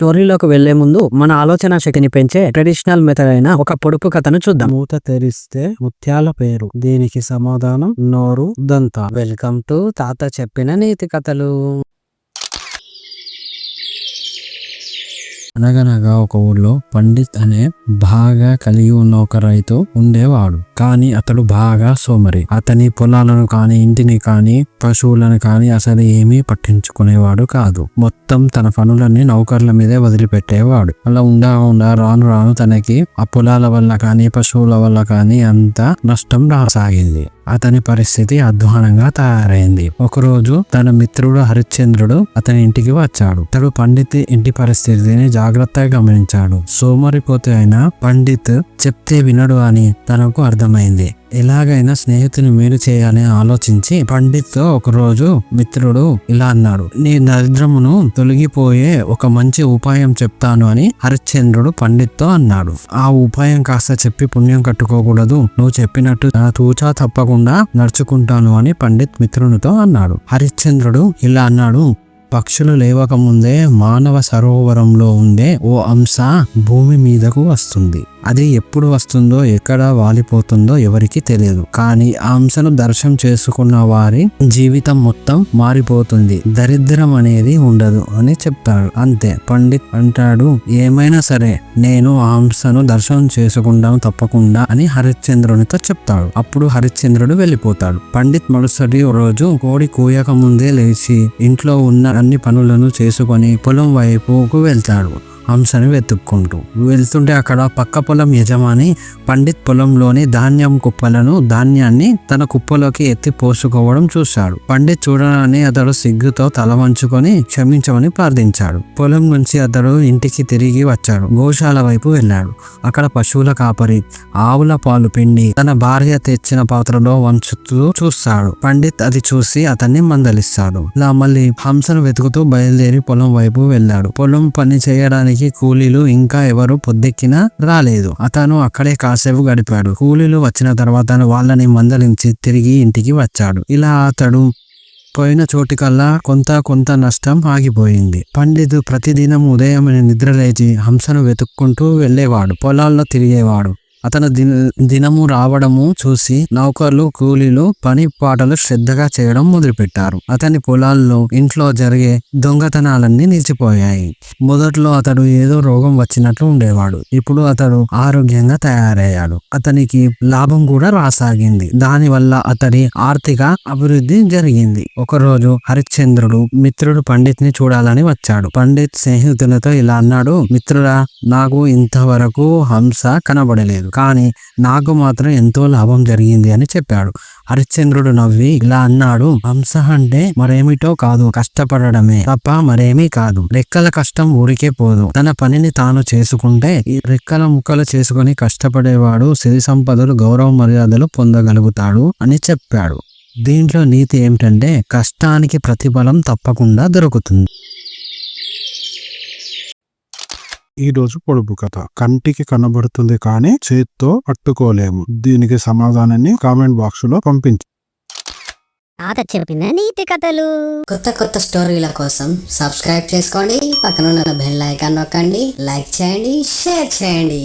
స్టోరీలోకి వెళ్ళే ముందు మన ఆలోచన శక్తిని పెంచే ట్రెడిషనల్ మెథడ్ అయిన ఒక పొడుపు కథను చూద్దాం. మూత తెరిస్తే ముత్యాల పేరు. దీనికి సమాధానం నోరు దంత. వెల్కమ్ టు తాత చెప్పిన నీతి కథలు. అనగనగా ఒక ఊర్లో పండిత్ అనే బాగా కలిగి ఉన్న ఒక రైతు ఉండేవాడు. కానీ అతడు బాగా సోమరి. అతని పొలాలను కానీ ఇంటిని కానీ పశువులను కానీ అసలు ఏమీ పట్టించుకునేవాడు కాదు. మొత్తం తన పనులన్నీ నౌకర్ల మీదే వదిలిపెట్టేవాడు. అలా ఉండా ఉండా రాను రాను తనకి ఆ పొలాల వల్ల కానీ పశువుల వల్ల కానీ అంత నష్టం రాసాగింది. అతని పరిస్థితి అధ్వానంగా తయారైంది. ఒకరోజు తన మిత్రుడు హరిశ్చంద్రుడు అతని ఇంటికి వచ్చాడు. అతడు పండిత్ ఇంటి పరిస్థితిని జాగ్రత్తగా గమనించాడు. సోమరిపోతే అయిన పండిత్ చెప్తే వినడు అని తనకు అర్థం ప్రారంభమైంది. ఎలాగైనా స్నేహితుని మేలు చేయాలని ఆలోచించి పండిత్తో ఒకరోజు మిత్రుడు ఇలా అన్నాడు నీ దరిద్రమును తొలగిపోయే ఒక మంచి ఉపాయం చెప్తాను అని హరిశ్చంద్రుడు పండిత్తో అన్నాడు. ఆ ఉపాయం కాస్త చెప్పి పుణ్యం కట్టుకోకూడదు. నువ్వు చెప్పినట్టు తూచా తప్పకుండా నడుచుకుంటాను అని పండిత్ మిత్రునితో అన్నాడు. హరిశ్చంద్రుడు ఇలా అన్నాడు పక్షులు లేవకముందే మానవ సరోవరంలో ఉండే ఓ అంశ భూమి మీదకు వస్తుంది. అది ఎప్పుడు వస్తుందో ఎక్కడ వాలిపోతుందో ఎవరికి తెలియదు. కానీ ఆ అంశను దర్శనం చేసుకున్న వారి జీవితం మొత్తం మారిపోతుంది. దరిద్రం అనేది ఉండదు అని చెప్తాడు అంతే. పండిత్ అంటాడు ఏమైనా సరే నేను ఆ అంశను దర్శనం చేసుకుంటాను తప్పకుండా అని హరిశ్చంద్రునితో చెప్తాడు. అప్పుడు హరిశ్చంద్రుడు వెళ్ళిపోతాడు. పండిత్ మరుసటి రోజు కోడి కూయక ముందే లేచి ఇంట్లో ఉన్న అన్ని పనులను చేసుకొని పొలం వైపుకు వెళ్తాడు. హంసని వెతుక్కుంటూ. వెళ్తుంటే అక్కడ పక్క పొలం యజమాని పండిత్ పొలంలోని ధాన్యం కుప్పలను ధాన్యాన్ని తన కుప్పలోకి ఎత్తి పోసుకోవడం చూశాడు. పండిత్ చూడగానే అతడు సిగ్గుతో తల వంచుకొని క్షమించమని ప్రార్థించాడు. పొలం నుంచి అతడు ఇంటికి తిరిగి వచ్చాడు. గోశాల వైపు వెళ్ళాడు. అక్కడ పశువుల కాపరి ఆవుల పాలు పిండి తన భార్య తెచ్చిన పాత్రలో వంచుతూ చూస్తాడు. పండిత్ అది చూసి అతన్ని మందలిస్తాడు. ఇలా మళ్ళీ హంసను వెతుకుతూ బయలుదేరి పొలం వైపు వెళ్ళాడు. పొలం పని చేయడానికి కూలీలు ఇంకా ఎవరు పొద్దెక్కినా రాలేదు. అతను అక్కడే కాసేపు గడిపాడు. కూలీలు వచ్చిన తర్వాత వాళ్ళని మందలించి తిరిగి ఇంటికి వచ్చాడు. ఇలా అతడు పోయిన చోటికల్లా కొంత కొంత నష్టం ఆగిపోయింది. పండితు ప్రతిదినం ఉదయం నిద్రలేచి హంసను వెతుక్కుంటూ వెళ్ళేవాడు. పొలాల్లో తిరిగేవాడు. అతను దిన దినము రావడము చూసి నౌకర్లు కూలీలు పని పాటలు శ్రద్ధగా చేయడం మొదలుపెట్టారు. అతని పొలాల్లో ఇంట్లో జరిగే దొంగతనాలన్నీ నిలిచిపోయాయి. మొదట్లో అతడు ఏదో రోగం వచ్చినట్లు ఉండేవాడు. ఇప్పుడు అతడు ఆరోగ్యంగా తయారయ్యాడు. అతనికి లాభం కూడా రాసాగింది. దానివల్ల అతడి ఆర్థిక అభివృద్ధి జరిగింది. ఒకరోజు హరిశ్చంద్రుడు మిత్రుడు పండిత్ని చూడాలని వచ్చాడు. పండిత్ స్నేహితులతో ఇలా అన్నాడు మిత్రుడా నాకు ఇంతవరకు హంస కనబడలేదు. కానీ నాకు మాత్రం ఎంతో లాభం జరిగింది అని చెప్పాడు. హరిశ్చంద్రుడు నవ్వి ఇలా అన్నాడు హంస అంటే మరేమిటో కాదు కష్టపడడమే తప్ప మరేమీ కాదు. రెక్కల కష్టం ఊరికే పోదు. తన పనిని తాను చేసుకుంటే ఈ రెక్కల ముక్కలు చేసుకుని కష్టపడేవాడు సిరి సంపదలు గౌరవ మర్యాదలు పొందగలుగుతాడు అని చెప్పాడు. దీంట్లో నీతి ఏమిటంటే కష్టానికి ప్రతిఫలం తప్పకుండా దొరుకుతుంది. ఈ రోజు పొడుపు కథ. కంటికి కనబడుతుంది కానీ చేత్తో పట్టుకోలేము. దీనికి సమాధానాన్ని కామెంట్ బాక్స్లో పంపించు. తాత చెప్పిన నీతి కథలు. కొత్త కొత్త స్టోరీల కోసం సబ్స్క్రైబ్ చేసుకోండి. పక్కన ఉన్న బెల్ ఐకాన్ నొక్కండి. లైక్ చేయండి. షేర్ చేయండి.